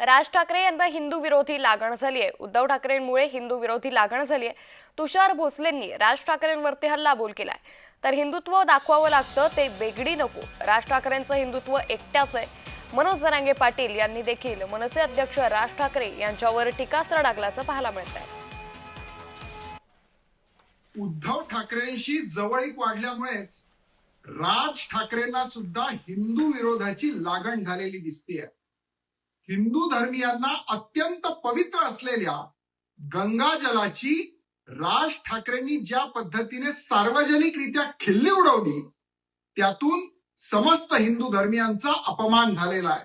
राज ठाकरे यांना हिंदू विरोधी लागण झाली आहे उद्धव ठाकरेंमुळे हिंदू विरोधी लागण झाली आहे तुषार भोसलेंनी राज ठाकरेंवरती हल्लाबोल केलाय. तर हिंदुत्व दाखवावं लागतं ते बेगडी नको. राज ठाकरेंचं हिंदुत्व एकट्याच आहे. मनोज जरांगे पाटील यांनी देखील मनसे अध्यक्ष राज ठाकरे यांच्यावर टीकास्त्र डागल्याचं पाहायला मिळत आहे उद्धव ठाकरेंशी जवळीक वाढल्यामुळेच राज ठाकरेंना सुद्धा हिंदू विरोधाची लागण झालेली दिसतेय. हिंदू धर्मियांना अत्यंत पवित्र असलेल्या गंगा जलाची राज ठाकरेंनी ज्या पद्धतीने सार्वजनिकरित्या खिल्ली उडवली त्यातून समस्त हिंदू धर्मियांचा अपमान झालेला आहे.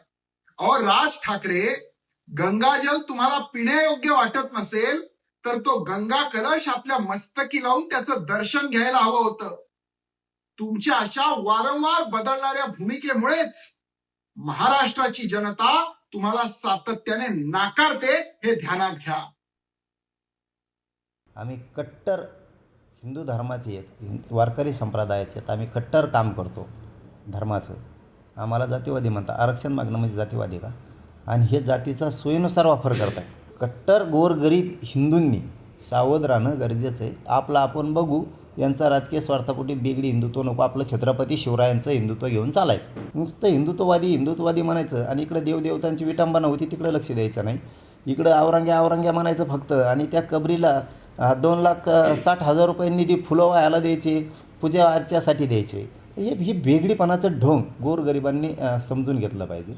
अहो राज ठाकरे गंगाजल तुम्हाला पिण्यायोग्य वाटत नसेल तर तो गंगा कलश आपल्या मस्तकी लावून त्याचं दर्शन घ्यायला हवं होतं. तुमच्या अशा वारंवार बदलणाऱ्या भूमिकेमुळेच महाराष्ट्राची जनता तुम्हाला सातत्याने नाकारते हे ध्यानात घ्या. आम्ही कट्टर हिंदू धर्माचे आहेत वारकरी संप्रदायाचे आहेत आम्ही कट्टर काम करतो धर्माचं. आम्हाला जातीवादी म्हणतात आरक्षण मागणं म्हणजे जातीवादी का? आणि हे जातीचा सोयीनुसार वापर करतात कट्टर गोरगरीब हिंदूंनी सावध राहणं गरजेचं आहे. आपलं आपण बघू यांचा राजकीय स्वार्थापोटी बेगडी हिंदुत्व नको आपलं छत्रपती शिवरायांचं हिंदुत्व घेऊन चालायचं. नुसतं हिंदुत्ववादी हिंदुत्ववादी म्हणायचं आणि इकडं देवदेवतांची विटंबना होती तिकडं लक्ष द्यायचं नाही. इकडं औरंग्या औरंग्या म्हणायचं फक्त आणि त्या कबरीला दोन लाख साठ हजार रुपये निधी फुलं व्हायला द्यायचे पूजा अर्चासाठी द्यायचे. हे हे बेगडीपणाचं ढोंग गोरगरिबांनी समजून घेतलं पाहिजे.